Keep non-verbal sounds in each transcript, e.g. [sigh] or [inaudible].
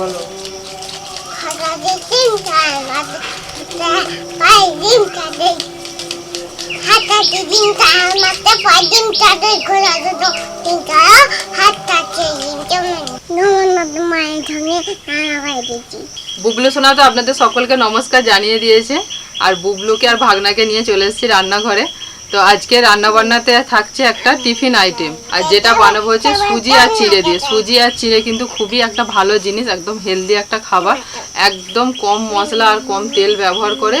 বলো। বুবলু সোনা তো আপনাদের সকলকে নমস্কার জানিয়ে দিয়েছে। আর বুবলুকে আর ভাগনাকে নিয়ে চলে এসেছি রান্নাঘরে। তো আজকে রান্না বান্নাতে থাকছে একটা টিফিন আইটেম। আর যেটা বানাবো হচ্ছে সুজি আর চিড়ে দিয়ে। সুজি আর চিড়ে কিন্তু খুবই একটা ভালো জিনিস, একদম হেলদি একটা খাবার। একদম কম মশলা আর কম তেল ব্যবহার করে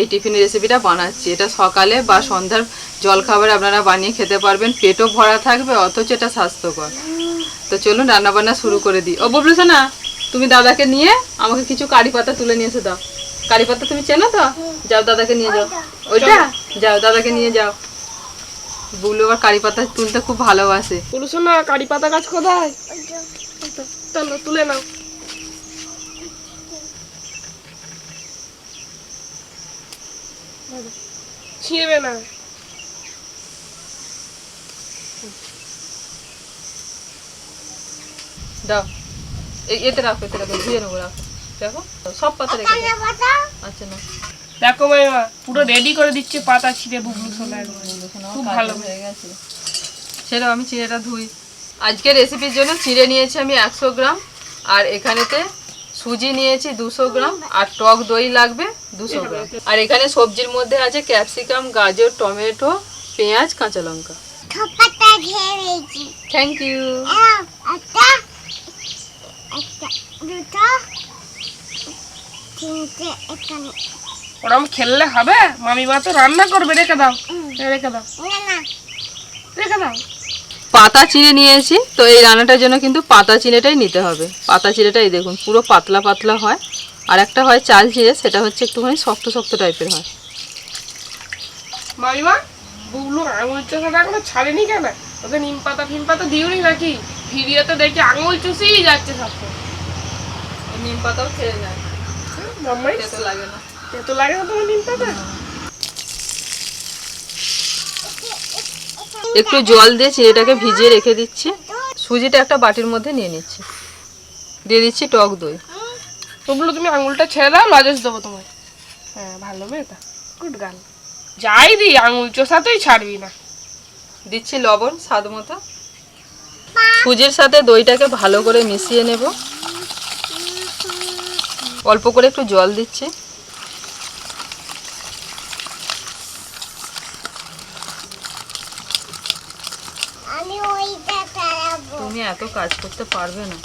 এই টিফিন রেসিপিটা বানাচ্ছি। এটা সকালে বা সন্ধ্যার জলখাবারে আপনারা বানিয়ে খেতে পারবেন। পেটও ভরা থাকবে, অথচ এটা স্বাস্থ্যকর। তো চলুন রান্না বান্না শুরু করে দিই। ও, বুবলু সোনা, তুমি দাদাকে নিয়ে আমাকে কিছু কারি পাতা তুলে নিয়ে এসে দাও। কারি পাতা তুমি চেনো তো? যাও দাদাকে নিয়ে যাও। ওইটা? যাও দাদাকে নিয়ে যাও। বুবলু আবার কারি পাতা তুলতে খুব ভালোবাসে। পুরুষ না কারি পাতা গাছ কোথায়? চলো তুলে নাও। ছিঁড়বে না। দাও। এতে রাখো এতে রাখো ধুয়ে নেব রাখো। দেখো সব পাতা রেখে আচ্ছা না দেখো মাইমা পুরো রেডি করে দিচ্ছে পাতা ছিঁড়ে বুবলু খুব ভালো। হয়ে গেছে। সেটা আমি চিড়েটা ধুই। আজকের রেসিপির জন্য চিড়ে নিয়েছি আমি একশো গ্রাম আর এখানেতে সুজি নিয়েছি দুশো গ্রাম আর টক দই লাগবে দুশো গ্রাম। আর এখানে সবজির মধ্যে আছে ক্যাপসিকাম গাজর টমেটো পেঁয়াজ কাঁচা লঙ্কা। থ্যাংক ইউ তিনটে এখানে। ওরম খেললে হবে? মামিমা তো রান্না করবে রেখে দাও। রেখে দাও। রেখে দাও। পাতা চিড়ে নিয়েছি তো এই রান্নাটার জন্য কিন্তু পাতা চিড়েটাই নিতে হবে। পাতা চিড়েটাই দেখুন পুরো পাতলা পাতলা হয়। আর একটা হয় চাল চিড়ে সেটা হচ্ছে একটুখানি শক্ত শক্ত টাইপের হয়। মামিমা বুবলু আঙুল চোষাটা এখনও ছাড়েনি কেন? ওকে নিম পাতা ফিম পাতা দিওনি নাকি? ভিডিওতে দেখি আঙুল চুষেই যাচ্ছে সব নিম পাতাও খেয়ে যায়। মাম্মাই? খেতে লাগে না। তেতো লাগে না তোমার নিম পাতা একটু জল দিয়ে চিড়েটাকে ভিজিয়ে রেখে দিচ্ছি। সুজিটা একটা বাটির মধ্যে নিয়ে নিচ্ছি। দিয়ে দিচ্ছি টক দই। বুবলু তুমি আঙুলটা ছেড়ে দাও লজেস দেবো তোমায়। হ্যাঁ ভালো মেয়েটা। Good girl. যাই দি আঙুল চোষাতেই ছাড়বি না। দিচ্ছি লবণ স্বাদ মতো। সুজির সাথে দইটাকে ভালো করে মিশিয়ে নেব। অল্প করে একটু জল দিচ্ছি। তুমি এত কাজ করতে পারবে না।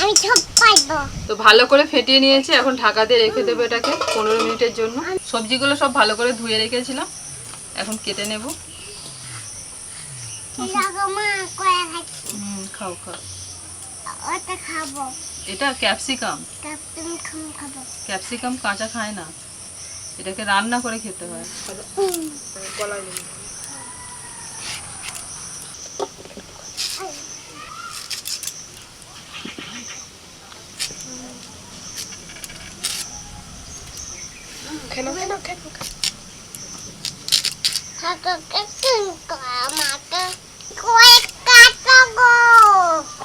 আমি সব পাইবো তো ভালো করে ফেটিয়ে নিয়েছি এখন ঢাকা দিয়ে রেখে দেবো এটাকে পনেরো মিনিটের জন্য। সবজিগুলো সব ভালো করে ধুয়ে রেখেছিলাম এখন কেটে নেব। খাও খাও। খাব। এটা ক্যাপসিকাম খাব। ক্যাপসিকাম কাঁচা খায় না। এটাকে রান্না করে খেতে হয়।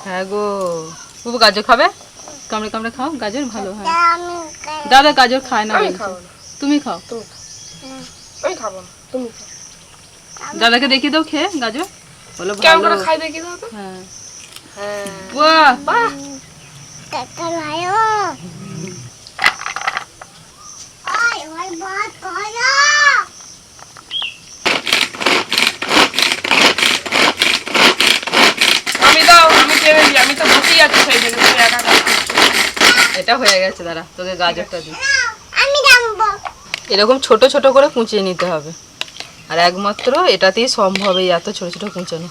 হ্যাঁ গো। বুবু গাজর খাবে? কামড়ে কামড়ে খাও গাজর ভালো হয়। আমি দাদা গাজর খায় না তুমি খাও। আমি খাব না তুমি দাদাকে দেখিয়ে দাও খেয়ে গাজর। বলো কেমন করে খাই দেখি দাও তো। হ্যাঁ। বাহ। বাহ। কাকা লায়ো ওই ওই বাত করো আমি দাও আমি আমি তো বসেই আছি সেই জন্য একা। এটা হয়ে গেছে দাদা তোকে গাজরটা দিই। আমি জানব। এরকম ছোট ছোট করে কুচিয়ে নিতে হবে। আর একমাত্র এটাতেই সম্ভব এই এত ছোট ছোট কুচানো।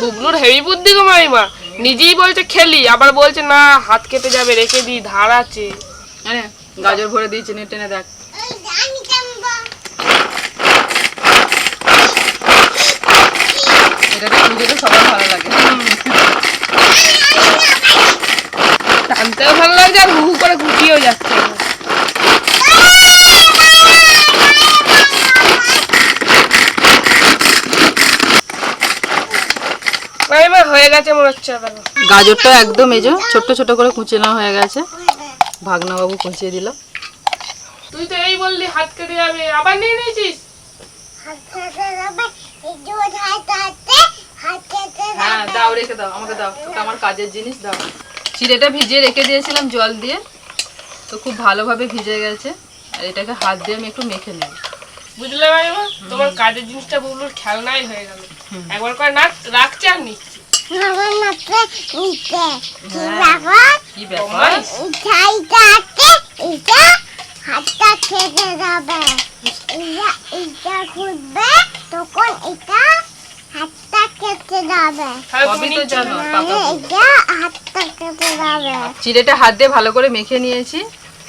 বুবলুর হেভি বুদ্ধি গো মামিমা। নিজেই বলছে খেলি আবার বলছে না হাত কেটে যাবে রেখে দিই ধার আছে। হ্যাঁ গাজর ভরে দিয়েছে চিনে টেনে দেখ। এটাকে সবার ভালো লাগে। টানতেও ভালো লাগছে আর হু করে গুটিয়েও যাচ্ছে। হয়ে গেছে মনে হচ্ছে গাজরটা একদম এই যে ছোট্ট ছোট করে কুচিয়ে নেওয়া হয়ে গেছে। ভাগনা বাবু কুচিয়ে দিল। তুই তো এই বললি হাত কেটে যাবে আবার নিয়ে নিয়েছিস? হ্যাঁ দাও রেখে দাও আমাকে দাও আমার কাজের জিনিস দাও। চিড়েটা ভিজিয়ে রেখে দিয়েছিলাম জল দিয়ে তো খুব ভালোভাবে ভিজে গেছে। আর এটাকে হাত দিয়ে আমি একটু মেখে নেব। বুঝলে তোমার কাজের জিনিসটা খেলনাই হয়ে গেল। একবার করে নাচ রাখছে আর নিচ্ছে। আমার নাতে নিতে কি। ব্যাপার কি ব্যাপার তোমার- এটা এটা হাতটা খেতে যাবে এটা এটা খুঁজবে তখন এটা হাতটা খেতে যাবে তাহলে সবই তুমি তো নিচ্ছ জানো না। মানে এটা হাতটা খেতে যাবে চিড়েটা হাত দিয়ে ভালো করে মেখে নিয়েছি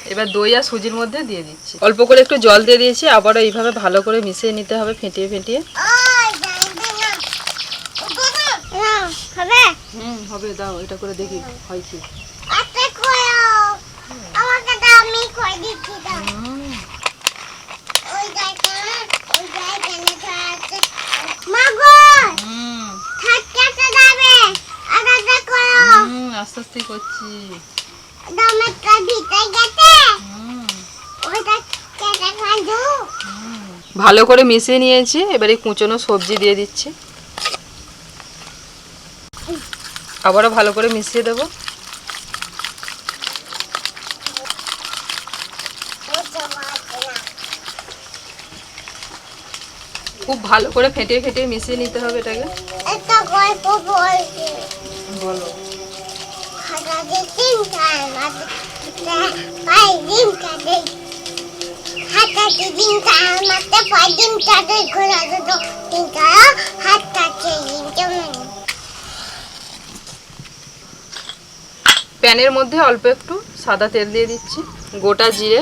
এবার দই আর সুজির মধ্যে দিয়ে দিচ্ছি অল্প করে একটু জল দিয়ে দিয়েছি আবারও এইভাবে ভালো করে মিশিয়ে নিতে হবে ফেটিয়ে ফেটিয়ে ওই জানবে না না হবে? হুম হবে দাও এটা করে দেখি হয় কি? আতে করো আমাকে তো আমি করে দিচ্ছি দাও। ওই জায়গা ওই জায়গা আছে। মাগো হুম। থাকতে যাবে। আলাদা করো হুম আস্তে আস্তে করছি। দমেরটা ভিতরে গেছে। হুম। ওইটা কেটে খাঁজু ভালো করে মিশিয়ে নিয়েছি এবারে কুচনো সবজি দিয়ে দিচ্ছি। আবারও ভালো করে মিশিয়ে দেবো। খুব ভালো করে ফেটিয়ে ফেটিয়ে মিশিয়ে নিতে হবে এটাকে। বলো। খাতা দিয়ে প্যানের মধ্যে অল্প একটু সাদা তেল দিয়ে দিচ্ছি, গোটা জিরে।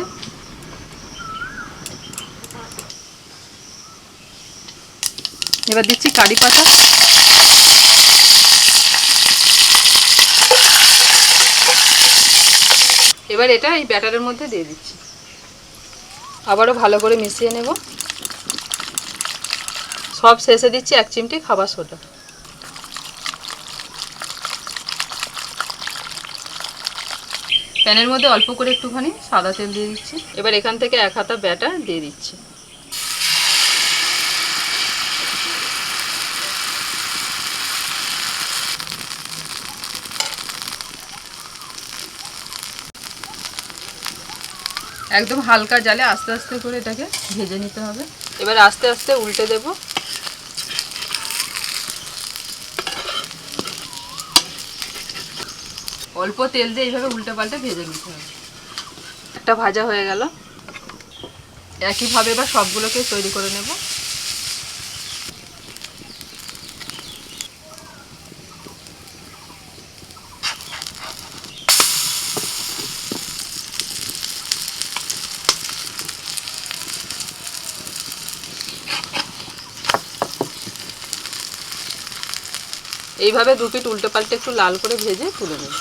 এবার দিচ্ছি কারি পাতা। এবার এটা এই ব্যাটারের মধ্যে দিয়ে দিচ্ছি। আবারও ভালো করে মিশিয়ে নেব। সব শেষে দিচ্ছি এক চিমটি খাবার সোডা। প্যানের মধ্যে অল্প করে একটুখানি সাদা তেল দিয়ে দিচ্ছি। এবার এখান থেকে এক হাতা ব্যাটার দিয়ে দিচ্ছি। একদম হালকা জালে আস্তে আস্তে করে এটাকে ভেজে নিতে হবে। এবার আস্তে আস্তে উল্টে দেব। অল্প তেল দিয়ে এইভাবে উল্টে পাল্টে ভেজে নিতে হবে। একটা ভাজা হয়ে গেল। একইভাবে এবার সবগুলোকে তৈরি করে নেব। এইভাবে দু উল্টে পাল্টে একটু লাল করে ভেজে তুলে নেব।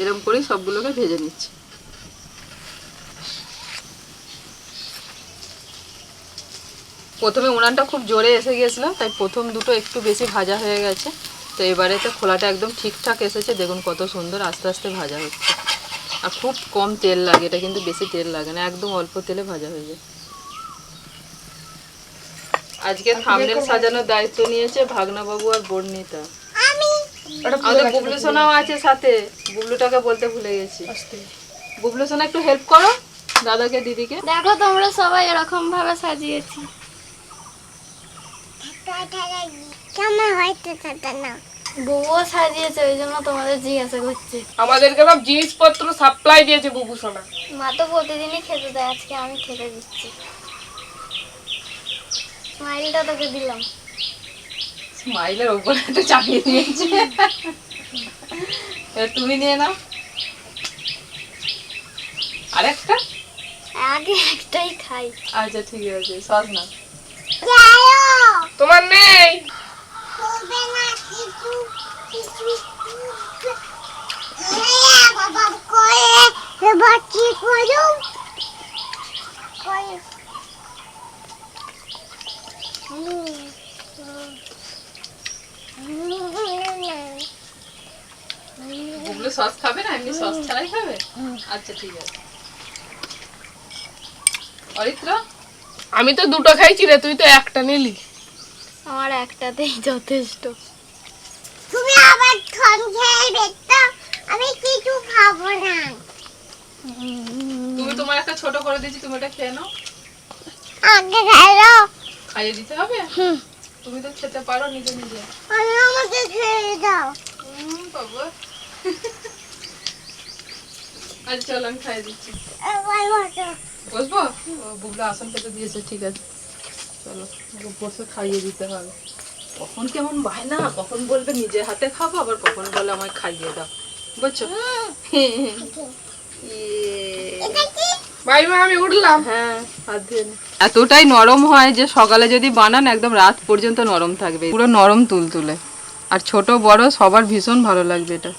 এরকম করেই সবগুলোকে ভেজে নিচ্ছি। প্রথমে উনানটা খুব জোরে এসে গিয়েছিল তাই প্রথম দুটো একটু বেশি ভাজা হয়ে গেছে। তো এবারে তো খোলাটা একদম ঠিকঠাক এসেছে দেখুন কত সুন্দর আস্তে আস্তে ভাজা হচ্ছে। আর খুব কম তেল লাগে এটা কিন্তু বেশি তেল লাগে না একদম অল্প তেলে ভাজা হয়ে যায়। আজকে থামনেল সাজানোর দায়িত্ব নিয়েছে ভাগনা বাবু আর বর্ণিতা। আমাদের বুবলু সোনাও আছে সাথে। বুবলুটাকে বলতে ভুলে গেছি। বুবলু সোনা একটু হেল্প করো দাদাকে দিদিকে। দেখো তোমরা সবাই এরকম ভাবে সাজিয়েছি। কেমন হয়তো না সাজিয়েছে ওই জন্য তোমাদের জিজ্ঞাসা করছে। আমাদেরকে সব জিনিসপত্র সাপ্লাই দিয়েছে বুবু সোনা। মা তো প্রতিদিনই খেতে দেয় আজকে আমি খেতে দিচ্ছি। স্মাইলটা তোকে দিলাম। স্মাইলের ওপরে একটু চাপিয়ে দিয়েছে। তুমি নিয়ে নাও। আরেকটা আগে একটাই খাই। আচ্ছা ঠিক আছে সস না তোমার নেই? হবে [laughs] না? আচ্ছা ঠিক আছে। অরিত্র? আমি তো দুটো খাইছি রে তুই তো একটা নিলি। আমার একটাতেই যথেষ্ট। তুমি আবার থম খেয়ে আমি কিছু খাব না। তুমি তোমার একটা ছোট করে দিয়েছি তুমি এটা খেয়ে নাও। আগে খাই খাইয়ে দিতে হবে? হুম। তুমি তো খেতে পারো নিজে নিজে। আমি আমাকে খেয়ে দাও। উম, বাবা আচ্ছা চল আমি খাইয়ে দিচ্ছি। বসবো? বুবলা আসন পেতে দিয়েছে ঠিক আছে। চলো বসে খাইয়ে দিতে হবে। কখন কেমন বায়না কখন বলবে নিজে হাতে খাব আবার কখন বলে আমায় খাইয়ে দাও। বুঝছ? ইয়ে। ভাই মা আমি উঠলাম। হ্যাঁ। হাত নে। এতটাই নরম হয় যে সকালে যদি বানান, একদম রাত পর্যন্ত নরম থাকবে। পুরো নরম তুলতুলে। আর ছোট, বড়, সবার ভীষণ ভালো লাগবে এটা।